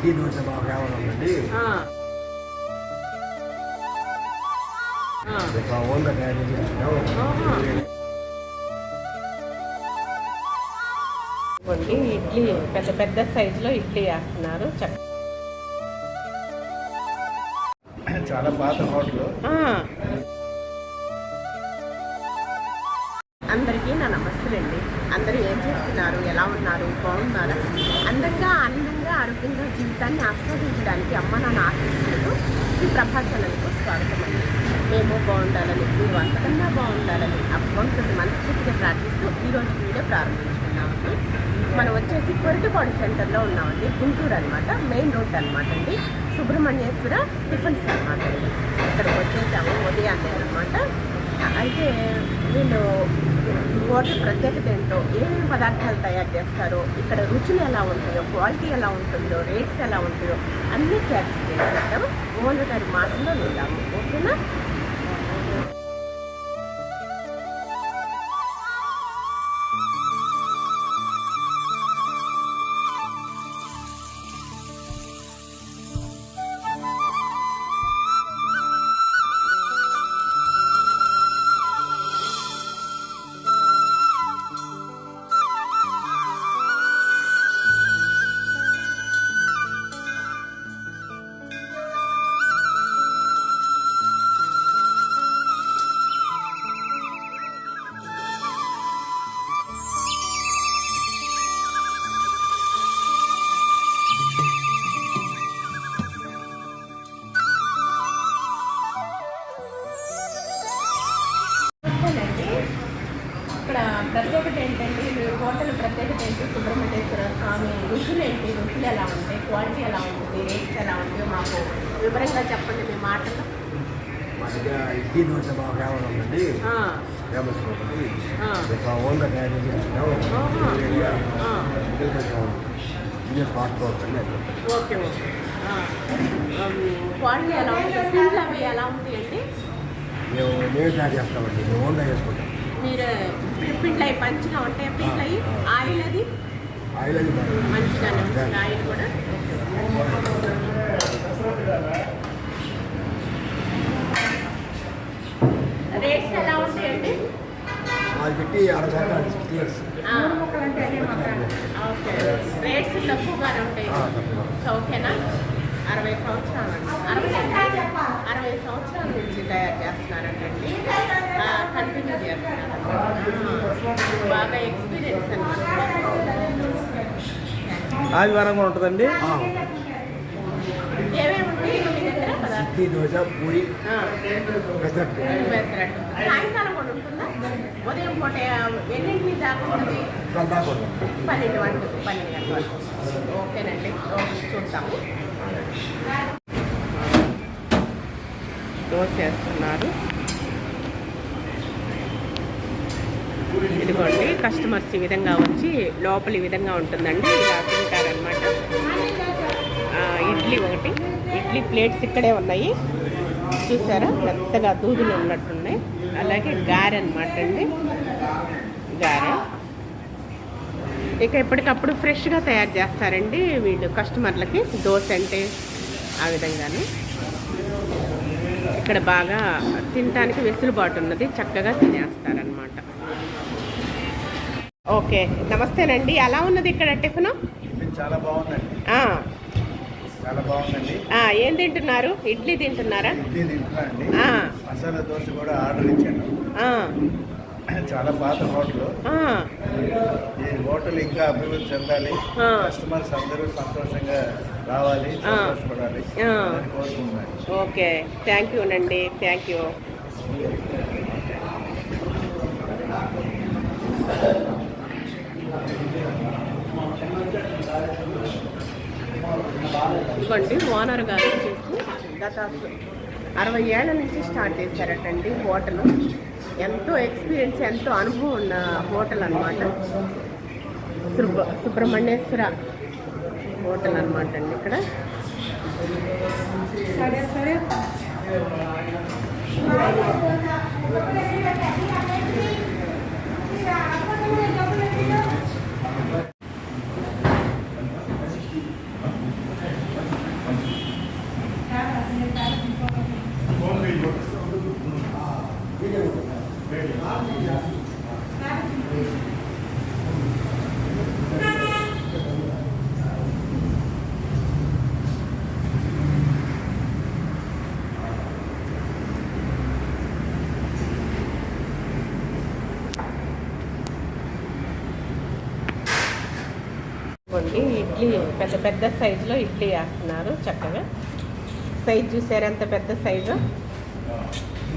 ఇడ్లీ దోశ బాగా కావాలండి. మా ఓన్గా తయారు ఇడ్లీ పెద్ద పెద్ద సైజులో ఇడ్లీ వేస్తున్నారు. చక్క చాలా పాత హోటల్. అందరికీ నా నమస్తేలండి అందరూ ఏం చేస్తున్నారు? ఎలా ఉన్నారు? బాగున్నారా? అందంగా ఆనందంగా ఆరోగ్యంగా జీవితాన్ని ఆస్వాదించడానికి అమ్మ నాన్న ఆశిస్తున్నారు. ఈ ప్రభాచనలకు స్వాగతం అండి. మేము బాగుండాలని మీరు అంతకన్నా బాగుండాలని ఆ మనస్ఫూర్తిగా ప్రార్థిస్తూ ఈరోజు వీడియో ప్రారంభించుకున్నామండి మనం వచ్చేసి కొరటిపాడు సెంటర్లో ఉన్నామండి. గుంటూరు అనమాట మెయిన్ రోడ్ అనమాట అండి. సుబ్రహ్మణ్యేశ్వర టిఫిన్స్ అనమాట అండి. ఇక్కడికి వచ్చేసాము ఉదయాన్నే అనమాట అయితే వీళ్ళు హోటల్ ప్రత్యేకత ఏంటో ఏమేమి పదార్థాలు తయారు చేస్తారో ఇక్కడ రుచులు ఎలా ఉంటాయో క్వాలిటీ ఎలా ఉంటుందో రేట్స్ ఎలా ఉంటాయో అన్నీ క్యాప్చర్ చేసేద్దాం ఓనర్ గారి మాటల్లో వెళ్దాము ఓకేనా? ఇడ్లీ దోశ బాగా కావాలండి ఆ, ఫేమస్ ఆ. మా ఓన్గా తయారు ఇండియన్ ఫాస్ట్ అవుతుంది ఓకే ఓకే. ఉమ్, క్వాలిటీ ఎలా ఉంటుంది ఎలా ఉంటాయండి మేము మేము తయారు చేస్తామండి మేము ఓన్గా చేసుకుంటాం. మీరు పిండ్లు అవి మంచిగా ఉంటాయి పిండ్లు అవి ఆయిల్ అది? ఆయిల్ అది ఉంటుంది ఆయిల్ కూడా. రేట్స్ ఎలా ఉంటాయండి? అది పెట్టి అరవై శాతం ఓకే. రేట్స్ తక్కువగానే ఉంటాయి. ఓకేనా? అరవై సంవత్సరాలు అండి. అరవై అరవై సంవత్సరాల నుంచి తయారు చేస్తున్నారంటండి కంటిన్యూ చేస్తున్నారు బాగా ఎక్స్పీరియన్స్ అనమాట ఆదివారం కూడా ఉంటుందండి? ఏమేమి ఉంటాయి మీ దగ్గర పదార్థాలు ఇడ్లీ దోశ పూరి ఆ, పెసరట్టు వేసినట్టు సాయంకాలం కూడా ఉంటుందా? ఉదయం పూట ఎన్నింటికి దాకా ఉంటుంది? కందా కూడా పన్నెండు గంటల ఓకేనండి దోశ వేస్తున్నారు. ఇదిగోండి కస్టమర్స్ ఈ విధంగా వచ్చి లోపల ఈ విధంగా ఉంటుందండి. ఇలా తింటారనమాట ఇడ్లీ ఒకటి. ఇడ్లీ ప్లేట్స్ ఇక్కడే ఉన్నాయి. చూసారా? పెద్దగా దూదులు ఉన్నట్టున్నాయి. అలాగే గారె అనమాట అండి. గారె. ఇక ఎప్పటికప్పుడు ఫ్రెష్గా తయారు చేస్తారండి వీళ్ళు కస్టమర్లకి దోశ అంటే ఆ విధంగానే. ఇక్కడ బాగా తినటానికి వెసులుబాటు ఉన్నది. చక్కగా తినేస్తారనమాట ఓకే. నమస్తేనండి. ఎలా ఉన్నది ఇక్కడ టిఫిన్? చాలా బాగుందండి. ఏం తింటున్నారు? ఇడ్లీ తింటున్నారా? ఇడ్లీ మసాలా దోశ కూడా ఆర్డర్ ఇచ్చాను. చాలా పాత హోటల్. ఈ హోటల్ ఇంకా అభివృద్ధి చెందాలి. కస్టమర్స్ అందరూ సంతోషంగా రావాలి. సంతోషపడాలి కోరుకుంటున్నాను. ఓకే. థ్యాంక్ యూ అండి థ్యాంక్ యూ. ఇవ్వండి. ఓనర్ గారు వచ్చేసి గత అరవై ఏళ్ళ నుంచి స్టార్ట్ చేశారటండి హోటల్. ఎంతో ఎక్స్పీరియన్స్ ఎంతో అనుభవం ఉన్న హోటల్ అనమాట సుబ్ర సుబ్రహ్మణ్యేశ్వర హోటల్ అనమాట అండి ఇక్కడ. సరే సరే. ఇదిగోండి ఇడ్లీ పెద్ద పెద్ద సైజులో ఇడ్లీ వేస్తున్నారు చక్కగా. సైజ్ చూసారు ఎంత పెద్ద సైజు?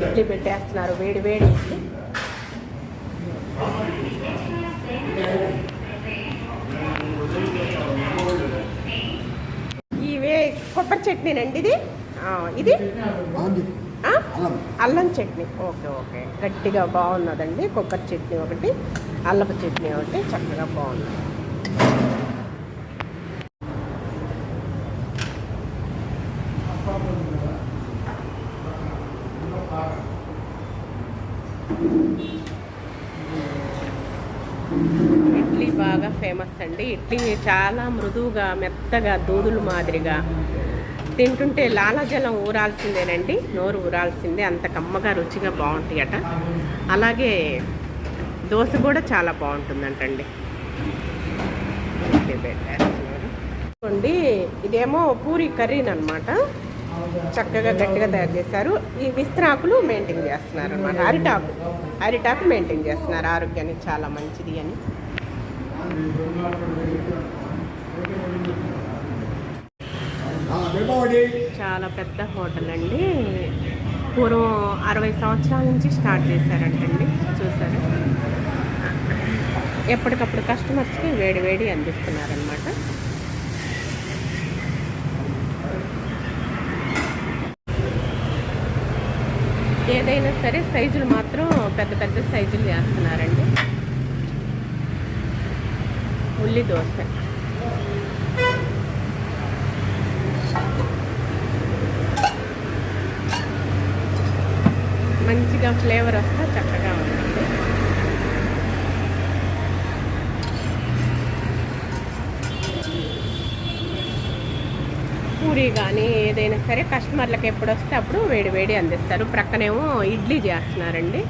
ఇడ్లీ పెట్టేస్తున్నారు వేడి వేడి ఇడ్లీ. ఇవే కొబ్బరి చట్నీనండి ఇది? ఇది? అల్లం అల్లం చట్నీ. Okay okay. గట్టిగా బాగున్నదండి. కొబ్బరి చట్నీ ఒకటి అల్లపు చట్నీ ఒకటి చక్కగా బాగున్నది ఇడ్లీ బాగా ఫేమస్ అండి ఇడ్లీ చాలా మృదువుగా మెత్తగా దూదులు మాదిరిగా. తింటుంటే లాలాజలం ఊరాల్సిందేనండి. నోరు ఊరాల్సిందే. అంత కమ్మగా రుచిగా బాగుంటాయట. అలాగే దోశ కూడా చాలా బాగుంటుందంటండి. చూడండి ఇదేమో పూరి కర్రీని అనమాట చక్కగా గట్టిగా తయారు చేశారు. ఈ విస్తరాకులు మెయింటైన్ చేస్తున్నారు అనమాట అరిటాకు. అరిటాకు మెయింటైన్ చేస్తున్నారు. ఆరోగ్యానికి చాలా మంచిది అని. చాలా పెద్ద హోటల్ అండి. పూర్వం అరవై సంవత్సరాల నుంచి స్టార్ట్ చేశారంటండి. చూసారు? ఎప్పటికప్పుడు కస్టమర్స్కి వేడి వేడి అందిస్తున్నారనమాట ఏదైనా సరే సైజులు మాత్రం పెద్ద పెద్ద సైజులు చేస్తున్నారండి. ఉల్లి దోశ. మంచిగా ఫ్లేవర్ వస్తే చక్కగా ఉంటుంది. పూరి కానీ ఏదైనా సరే కస్టమర్లకు ఎప్పుడు వస్తే అప్పుడు వేడి వేడి అందిస్తారు. ప్రక్కనేమో ఇడ్లీ చేస్తున్నారండి.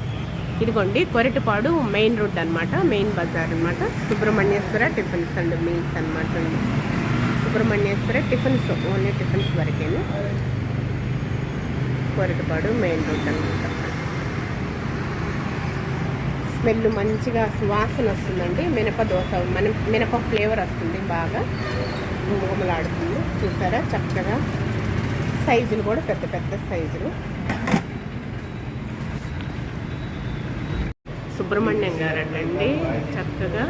ఇదిగోండి కొరటిపాడు మెయిన్ రోడ్ అన్నమాట మెయిన్ బజార్ అన్నమాట. సుబ్రహ్మణ్యేశ్వర టిఫిన్స్ అండ్ మీల్స్ అనమాట అండి. సుబ్రహ్మణ్యేశ్వర టిఫిన్స్ ఓన్లీ టిఫిన్స్ వరకేను? కొరటిపాడు మెయిన్ రోడ్ అనమాట స్మెల్ మంచిగా సువాసన వస్తుందండి. మినప దోశ మన మినప ఫ్లేవర్ వస్తుంది బాగా. గుమగుమలాడుతుంది. చూసారా? చక్కగా సైజులు కూడా పెద్ద పెద్ద సైజులు. సుబ్రహ్మణ్యం గారండి. చక్కగా.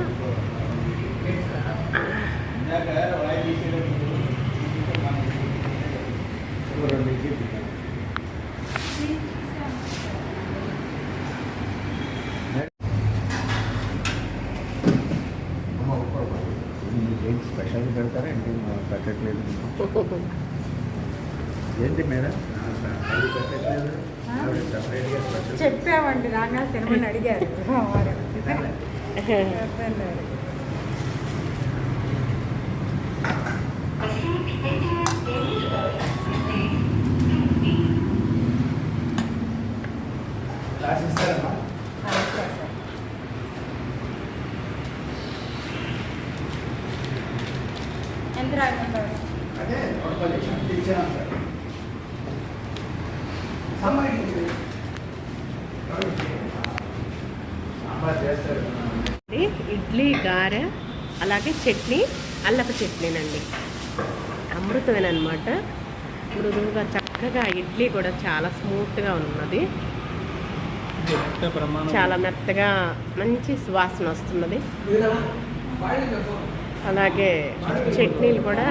ఏంటి స్పెషల్ పెడతారా ఏంటి మా పెట్టట్లేదు ఏంటి మేడం అది పెట్టట్లేదు ఆవిడ సపరేట్గా స్పెషల్ చెప్పామండి రాగా తినమని అడిగారు వారు. చెప్పాను. సరే, సరే. ఎంత రాగంటారు అదే ఒక పది నిమిషాలు ఇచ్చాను సార్ సాంబార్ చేస్తారు ఇది ఇడ్లీ గారె అలాగే చట్నీ అల్లపు చట్నీనండి. అమృతమేనమాట మృదువుగా చక్కగా ఇడ్లీ కూడా చాలా స్మూత్గా ఉన్నది. చాలా మెత్తగా మంచి సువాసన వస్తున్నది. అలాగే చట్నీలు కూడా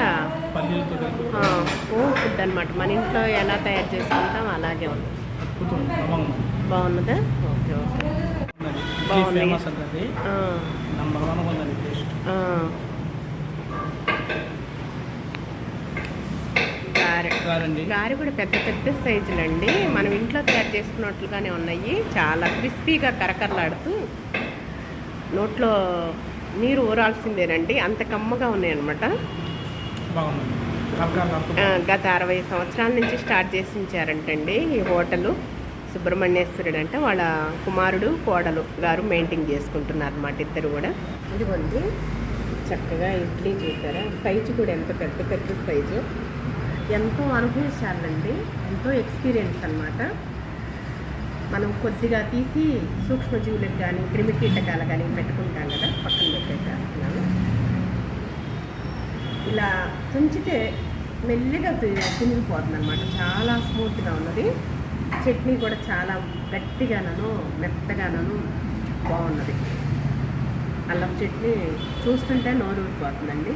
హోమ్ ఫుడ్ అనమాట మన ఇంట్లో ఎలా తయారు చేసుకుంటాం అలాగే ఉంది. బాగున్నదా? Okay okay. బాగుంది. Number one taste. గారె. కూడా పెద్ద పెద్ద సైజులండి. మనం ఇంట్లో తయారు చేసుకున్నట్లుగానే ఉన్నాయి. చాలా క్రిస్పీగా కరకరలాడుతూ నోట్లో నీరు ఊరాల్సిందేనండి. అంత కమ్మగా ఉన్నాయి అనమాట బాగుంది కలకాల గత అరవై సంవత్సరాల నుంచి స్టార్ట్ చేసి ఉంచారంటండి ఈ హోటలు. సుబ్రహ్మణ్యేశ్వరుడు అంటే వాళ్ళ కుమారుడు కోడలు గారు మెయింటైన్ చేసుకుంటున్నారు అన్నమాట ఇద్దరు కూడా. ఇదిగోండి. చక్కగా ఇడ్లీ చేశారా. సైజు కూడా ఎంత పెద్ద పెద్ద సైజు. ఎంతో అనుభవించాలండి. ఎంతో ఎక్స్పీరియన్స్ అన్నమాట. మనం కొద్దిగా తీసి సూక్ష్మజీవులకు కానీ క్రిమి కీటకాలు కానీ పెట్టుకుంటాం కదా పక్కన పెట్టేసేస్తున్నాను. తుంచితే మెల్లిగా తినిగిపోతుంది అనమాట చాలా స్మూత్గా ఉన్నది. చట్నీ కూడా చాలా గట్టిగానను మెత్తగానను బాగున్నది. అల్లం చట్నీ చూస్తుంటే నోరు ఊరిపోతుందండి.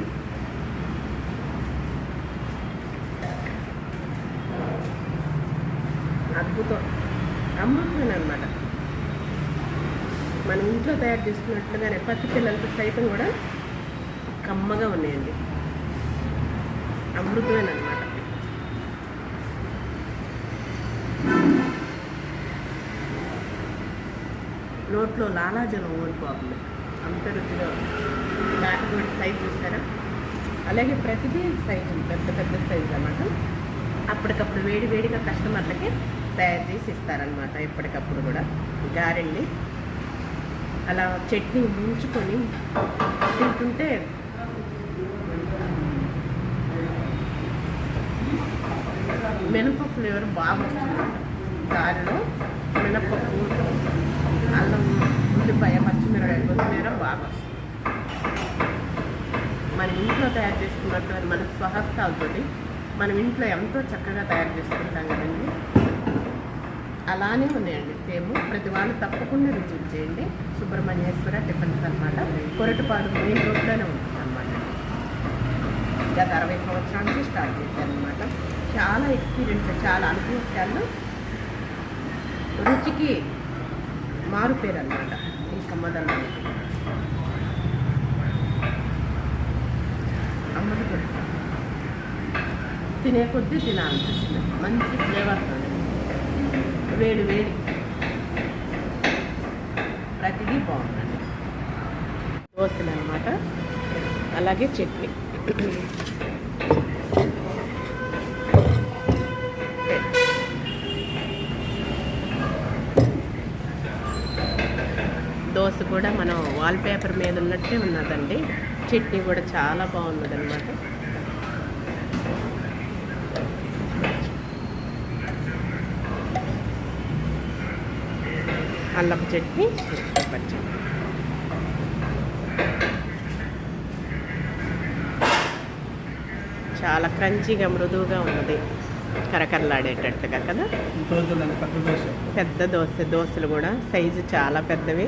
అద్భుతం. అమృతమైన అనమాట మన ఇంట్లో తయారు చేసుకున్నట్లుగానే పసిపిల్లలకి సైతం కూడా కమ్మగా ఉన్నాయండి. అమృతమైన రోడ్లో లాలాజలం ఓడిపోతుంది అంత రుచిగా ఉంది. నాటుకోడి సైజు చూసారా? అలాగే ప్రతిదీ సైజు పెద్ద పెద్ద సైజు అన్నమాట. అప్పటికప్పుడు వేడి వేడిగా కస్టమర్లకి తయారు చేసి ఇస్తారనమాట ఎప్పటికప్పుడు కూడా. గారెండి అలా చట్నీ ముంచుకొని తింటుంటే మినపప్పు ఫ్లేవర్ బాగా వస్తుంది. గారెలో మినపప్పు ఉల్లిపాయ పచ్చిమిరపకాయ కొత్తిమీర బాగా వస్తుంది మన ఇంట్లో తయారు చేసుకున్నట్టు మన స్వహస్తాలతో మనం ఇంట్లో ఎంతో చక్కగా తయారు చేసుకుంటాం కదండి. అలానే ఉన్నాయండి సేమ్. ప్రతి వాళ్ళు తప్పకుండా రుచి చేయండి. సుబ్రహ్మణ్యేశ్వర టిఫిన్స్ అనమాట కొరటపాడు మెయిన్ రోడ్లోనే ఉంటుంది అనమాట గత అరవై సంవత్సరాల నుంచి స్టార్ట్ చేశాను అనమాట చాలా ఎక్స్పీరియన్స్ చాలా అనుభవశాలు. రుచికి మారుపేరు అనమాట సమాధానం కమ్మదన్నానికి అమ్మది తినే కొద్దీ తినాలనిపిస్తుంది మంచి ఫ్లేవర్ వేడి వేడి. ప్రతిదీ బాగుందండి దోశలు అనమాట అలాగే చట్నీ. కూడా మనం వాల్ పేపర్ మీద ఉన్నట్టే ఉన్నదండి. చట్నీ కూడా చాలా బాగున్నది అనమాట అల్లపు చట్నీ పచ్చడి చాలా క్రంచీగా మృదువుగా ఉన్నది. కరకరలాడేటట్టుగా కదా? పెద్ద దోశ దోశలు కూడా. సైజు చాలా పెద్దవి.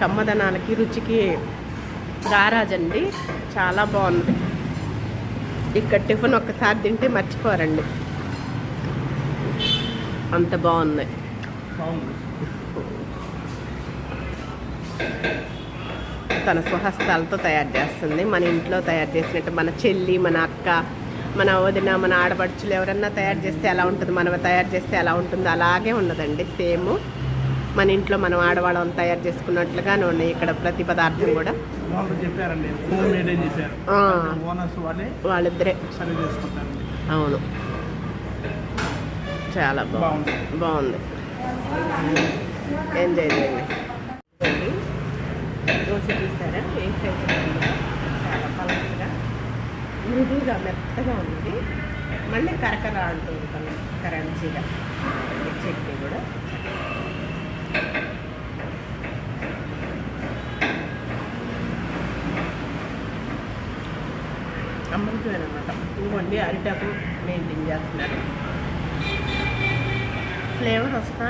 కమ్మదనానికి రుచికి గారాజండి చాలా బాగుంది. ఇక్కడ టిఫిన్ ఒక్కసారి తింటే మర్చిపోరండి. అంత బాగుంది. బాగుంది తన స్వహస్తాలతో తయారు చేస్తుంది. మన ఇంట్లో తయారు చేసినట్టు మన చెల్లి మన అక్క మన వదిన మన ఆడపడుచులు ఎవరన్నా తయారు చేస్తే ఎలా ఉంటుంది? మనం తయారు చేస్తే ఎలా ఉంటుందో అలాగే ఉన్నదండి. సేమ్. మన ఇంట్లో మనం ఆడవాళ్ళం తయారు చేసుకున్నట్లుగానే ఉన్నాయి ఇక్కడ ప్రతి పదార్థం కూడా. వాళ్ళిద్దరే. అవును. చాలా బాగుంది. బాగుంది. ఎంజాయ్ చేయండి. దోశ చూసారా? ఏ సైజు? చాలా పలసగా మృదువుగా మెత్తగా ఉంది. మళ్ళీ కరకర అంటూ ఉంటుంది కరెన్సీగా. చట్నీ కూడా. అమృతమైన అనమాట ఇవ్వండి అరిటాకు మెయింటైన్ చేస్తున్నారు ఫ్లేవర్ వస్తా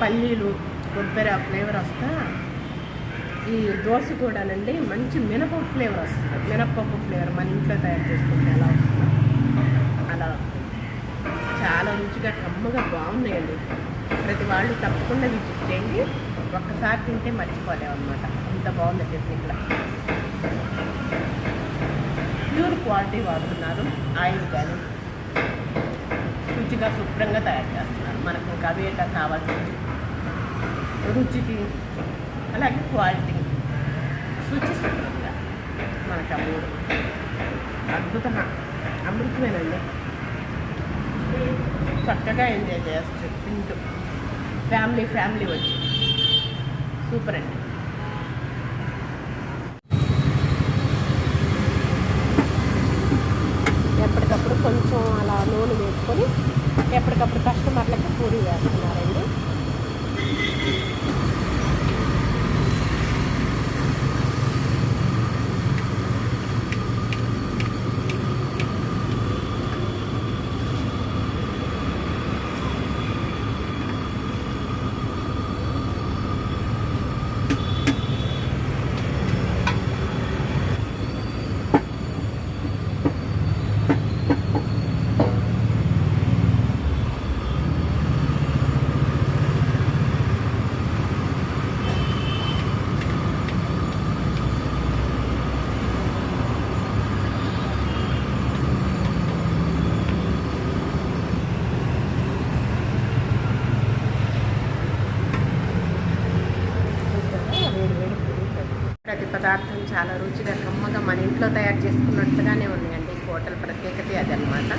పల్లీలు కొబ్బరి ఆ ఫ్లేవర్ వస్తా. ఈ దోశ కూడానండి మంచి మినపప్పు ఫ్లేవర్ వస్తుంది. మినపప్పు ఫ్లేవర్ మన ఇంట్లో తయారు చేసుకుంటే ఎలా వస్తుంది అలా వస్తుంది. చాలా రుచిగా కమ్మగా బాగున్నాయండి. ప్రతి వాళ్ళు తప్పకుండా విజిట్ చేయండి. ఒక్కసారి తింటే మర్చిపోలేము అనమాట అంత బాగుంది టెక్నిక్లో ప్యూర్ క్వాలిటీ వాడుతున్నారు ఆయిల్ కానీ. శుచిగా శుభ్రంగా తయారు చేస్తున్నారు. మనకు ఇంకా అవేట కావాల్సింది. రుచికి అలాగే క్వాలిటీ. శుచి శుభ్రంగా మనకు ఆ మూడు అమృతమేనండి. చక్కగా ఎంజాయ్ చేయొచ్చు తింటూ. ఫ్యామిలీ ఫ్యామిలీ వచ్చి. సూపర్ అండి ఎప్పటికప్పుడు కొంచెం అలా నూనె వేసుకొని ఎప్పటికప్పుడు కస్టమర్లకి పూరి వేస్తున్నారండి. పదార్థం చాలా రుచిగా కమ్మగా మన ఇంట్లో తయారు చేసుకున్నట్టుగానే ఉన్నాయండి. హోటల్ ప్రత్యేకత అదనమాట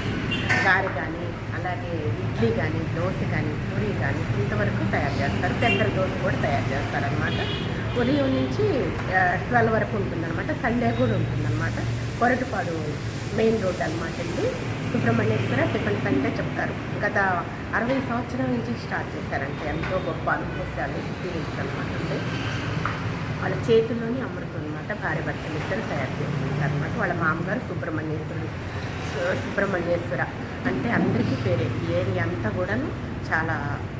గారి కానీ అలాగే ఇడ్లీ కానీ దోశ కానీ పూరి కానీ ఇంతవరకు తయారు చేస్తారు. పెద్దల దోశ కూడా తయారు చేస్తారనమాట ఉదయం నుంచి ట్వెల్వ్ వరకు ఉంటుందన్నమాట. సండే కూడా ఉంటుందన్నమాట. కొరటపాడు మెయిన్ రోడ్ అనమాట అండి. సుబ్రహ్మణ్యేశ్వర టిఫిన్ అంటే చెప్తారు. గత అరవై సంవత్సరాల నుంచి స్టార్ట్ చేశారంటే ఎంతో గొప్ప అనుభూతి ఎక్స్పీరియన్స్ అనమాట అండి. వాళ్ళ చేతుల్లోని అమృతం అనమాట భార్య భర్తలు ఇద్దరు తయారు చేసుకుంటారు అనమాట వాళ్ళ మామగారు సుబ్రహ్మణ్యేశ్వరుడు సుబ్రహ్మణ్యేశ్వర అంటే అందరికీ పేరే. ఏరియా అంతా కూడాను చాలా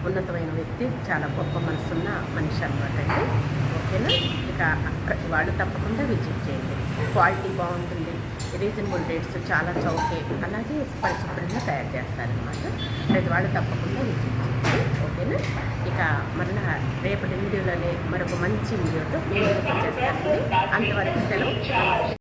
ఉన్నతమైన వ్యక్తి చాలా గొప్ప మనసున్న మనిషి అనమాట అండి. ఓకేనా? ఇక ప్రతి వాళ్ళు తప్పకుండా విజిట్ చేయండి. క్వాలిటీ బాగుంటుంది రీజనబుల్ రేట్స్ చాలా చౌకే. అలాగే పరిశుభ్రంగా తయారు చేస్తారనమాట ప్రతి వాళ్ళు తప్పకుండా విజిట్ ఓకేనా ఇక మరలా రేపటి వీడియోలోనే మరొక మంచి వీడియోతో మీ ముందుకు వచ్చేస్తానండి. అంతవరకు సెలవు.